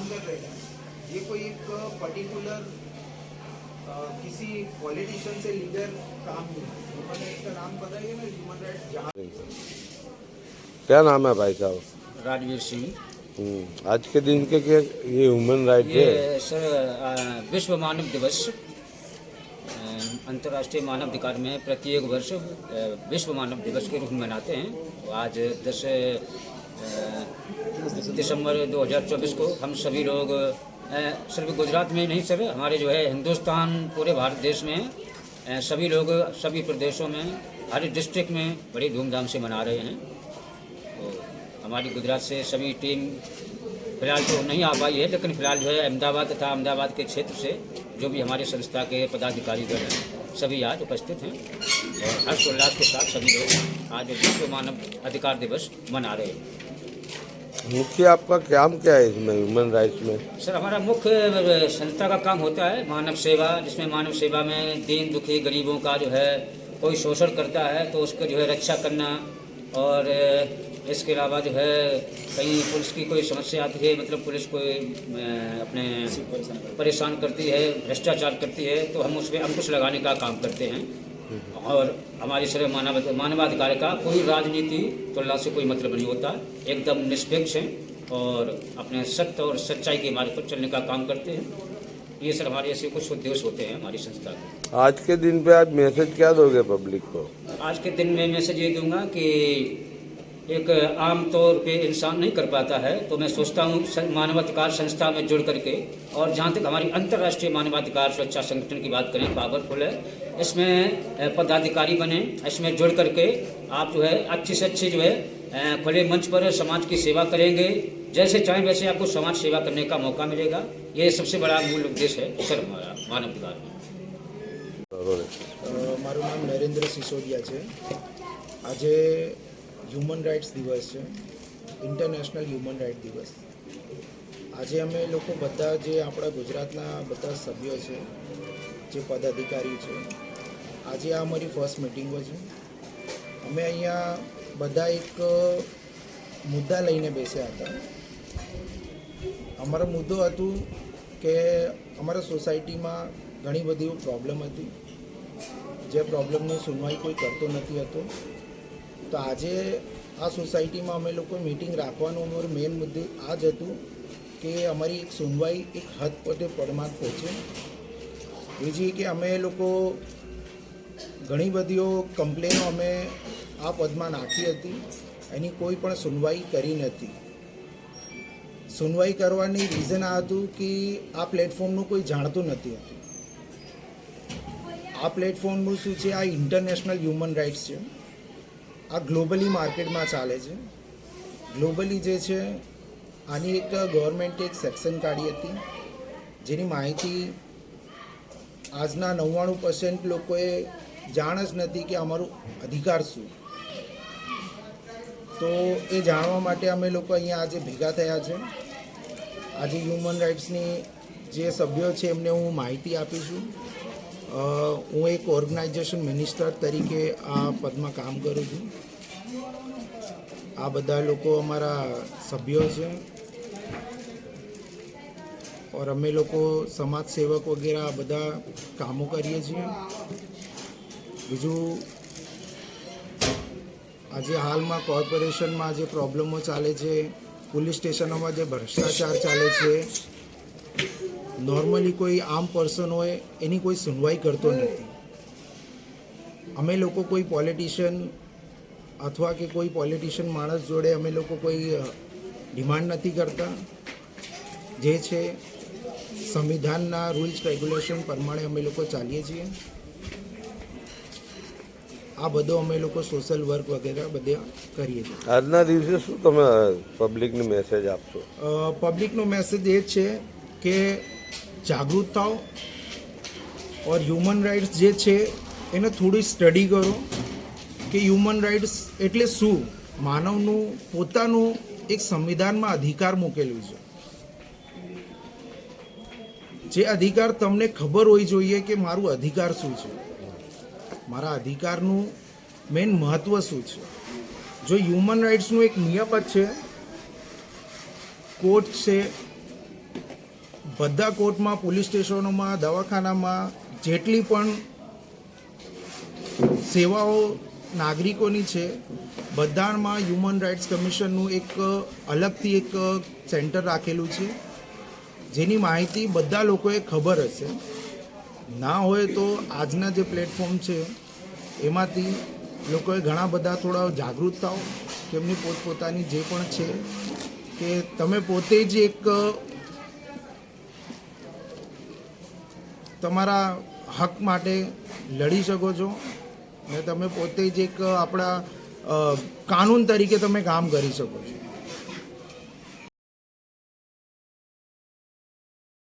काम कर रहे हैं। ये कोई एक पर्टिकुलर किसी पॉलिटिशियन से लीडर काम नहीं है। ह्यूमन राइट्स का नाम पता है ना ह्यूमन राइट्स जहाँ क्या नाम है भाई साहब? राजवीर सिंह। हम्म, आज के दिन के क्या ये ह्यूमन राइट है? ये सर विश्व मानव दिवस अंतर्राष्ट्रीय मानव अधिकार में प्रत्येक वर्ष विश्व मानव दिवस के रूप में मनाते हैं। आज दस दिसंबर 2024 को हम सभी लोग सिर्फ़ गुजरात में नहीं सर हमारे जो है हिंदुस्तान, पूरे भारत देश में सभी लोग, सभी प्रदेशों में, हर डिस्ट्रिक्ट में बड़ी धूमधाम से मना रहे हैं। तो हमारी गुजरात से सभी टीम फ़िलहाल तो नहीं आ पाई है, लेकिन फ़िलहाल जो है अहमदाबाद तथा अहमदाबाद के क्षेत्र से जो भी हमारे संस्था के पदाधिकारी गण हैं सभी आज उपस्थित हैं और हर्षोल्लास के साथ सभी लोग आज विश्व मानव अधिकार दिवस मना रहे हैं। मुख्य आपका काम क्या है इसमें ह्यूमन राइट्स में? सर हमारा मुख्य संस्था का काम होता है मानव सेवा जिसमें मानव सेवा में दीन दुखी गरीबों का जो है कोई शोषण करता है तो उसको जो है रक्षा करना और इसके अलावा जो है, कहीं पुलिस की कोई समस्या आती है मतलब पुलिस कोई अपने परेशान करती है, भ्रष्टाचार करती है तो हम उसमें अंकुश लगाने का काम करते हैं। और हमारी सर मानव, मानवाधिकार का कोई राजनीति तुलना से कोई मतलब नहीं होता। एकदम निष्पक्ष हैं और अपने सत्य और सच्चाई के मार्ग पर चलने का काम करते हैं। ये सर हमारे ऐसे कुछ उद्देश्य होते हैं हमारी संस्था के। आज के दिन पे आज मैसेज क्या दोगे पब्लिक को? आज के दिन में मैसेज ये दूँगा कि एक आम तौर पे इंसान नहीं कर पाता है तो मैं सोचता हूँ मानवाधिकार संस्था में जुड़ करके और जहाँ तक हमारी अंतर्राष्ट्रीय मानवाधिकार सुरक्षा संगठन की बात करें पावरफुल है। इसमें पदाधिकारी बने इसमें जुड़ करके आप जो है अच्छी से अच्छी जो है खुले मंच पर समाज की सेवा करेंगे। जैसे चाहें वैसे आपको समाज सेवा करने का मौका मिलेगा ये सबसे बड़ा मूल उद्देश्य है सर हमारा मानवाधिकार में बरोबर અ, મારું નામ નરેન્દ્ર સિસોદિયા છે આજે હ્યુમન રાઇટ્સ દિવસ છે ઇન્ટરનેશનલ હ્યુમન રાઇટ દિવસ આજે અમે લોકો બધા જે આપણા ગુજરાતના બધા સભ્યો છે જે પદાધિકારી છે આજે આ અમારી ફર્સ્ટ મિટિંગો છે અમે અહીંયા બધા એક મુદ્દા લઈને બેસ્યા હતા અમારો મુદ્દો હતું કે અમારા સોસાયટીમાં ઘણી બધી પ્રોબ્લેમ હતી. જે પ્રોબ્લેમની સુનવાઈ કોઈ કરતો નથી હતો. તો આજે આ સોસાયટીમાં અમે લોકો મિટિંગ રાખવાનું અમારું મેઇન મુદ્દે આ જ હતું કે અમારી એક સુનવાઈ એક હદ પોતે પડમાં પહોંચે. બીજી કે અમે લોકો ઘણી બધીઓ કમ્પ્લેનો અમે આ પદમાં નાખી હતી. એની કોઈ પણ સુનવાઈ કરી નથી. સુનવાઈ કરવાની રીઝન આ હતું કે આ પ્લેટફોર્મનું કોઈ જાણતું નથી હતું. આ પ્લેટફોર્મનું શું છે? આ ઇન્ટરનેશનલ હ્યુમન રાઇટ્સ છે. આ ગ્લોબલી માર્કેટમાં ચાલે છે. ગ્લોબલી જે છે, આની એક ગવર્મેન્ટે એક સેક્શન કાઢી હતી. જેની માહિતી આજના નવ્વાણું પર્સન્ટ લોકોએ જાણ જ નથી કે અમારું અધિકાર શું. તો એ જાણવા માટે અમે લોકો અહીંયા આજે ભેગા થયા છે. આજે હ્યુમન રાઇટ્સની જે સભ્યો છે એમને હું માહિતી આપીશું છું. હું એક ઓર્ગેનાઇઝેશન મિનિસ્ટર તરીકે આ પદમાં કામ કરું છું. આ બધા લોકો અમારા સભ્યો છે. ઓર અમે લોકો સમાજ સેવક વગેરે આ બધા કામો કરીએ છીએ. બીજું, આજે હાલમાં કોર્પોરેશનમાં જે પ્રોબ્લેમો ચાલે છે પોલીસ સ્ટેશનોમાં જે ભ્રષ્ટાચાર ચાલે છે નોર્મલી કોઈ આમ પર્સન હોય, એની કોઈ સુનવાઈ કરતો નથી. અમે લોકો કોઈ પોલિટિશિયન અથવા કે કોઈ પોલિટિશિયન માણસ જોડે અમે લોકો કોઈ ડિમાન્ડ નથી કરતા. જે છે, સંવિધાનના રૂલ્સ રેગ્યુલેશન પ્રમાણે અમે લોકો ચાલીએ છીએ. આ બધો અમે લોકો સોશિયલ વર્ક વગેરે બધે કરીએ છીએ. આજના દિવસે શું તમે પબ્લિકને મેસેજ આપશો? પબ્લિકનો મેસેજ એ છે કે જાગૃત થાઓ ઓર હ્યુમન રાઇટ્સ જે છે એને થોડી સ્ટડી કરો કે હ્યુમન રાઇટ્સ એટલે શું? માનવનું પોતાનું એક સંવિધાનમાં અધિકાર મૂકેલું છે. જે અધિકાર તમને ખબર હોવી જોઈએ કે મારું અધિકાર શું છે. મારા અધિકારનું મેઇન મહત્ત્વ શું છે? જો હ્યુમન રાઇટ્સનું એક નિયમ જ છે, કોર્ટ છે, બધા કોર્ટમાં, પોલીસ સ્ટેશનોમાં, દવાખાનામાં જેટલી પણ સેવાઓ નાગરિકોની છે, બધામાં હ્યુમન રાઇટ્સ કમિશનનું એક અલગથી એક સેન્ટર રાખેલું છે. જેની માહિતી બધા લોકોએ ખબર હશે. ના હોય તો આજના જે પ્લેટફોર્મ છે, એમાંથી લોકોએ ઘણા બધા થોડા જાગૃતતાઓ તેમની પોતપોતાની જે પણ છે, કે તમે પોતે જ એક તમારા હક માટે લડી શકો છો ને તમે પોતે જ એક આપણા કાનૂન તરીકે તમે કામ કરી શકો છો.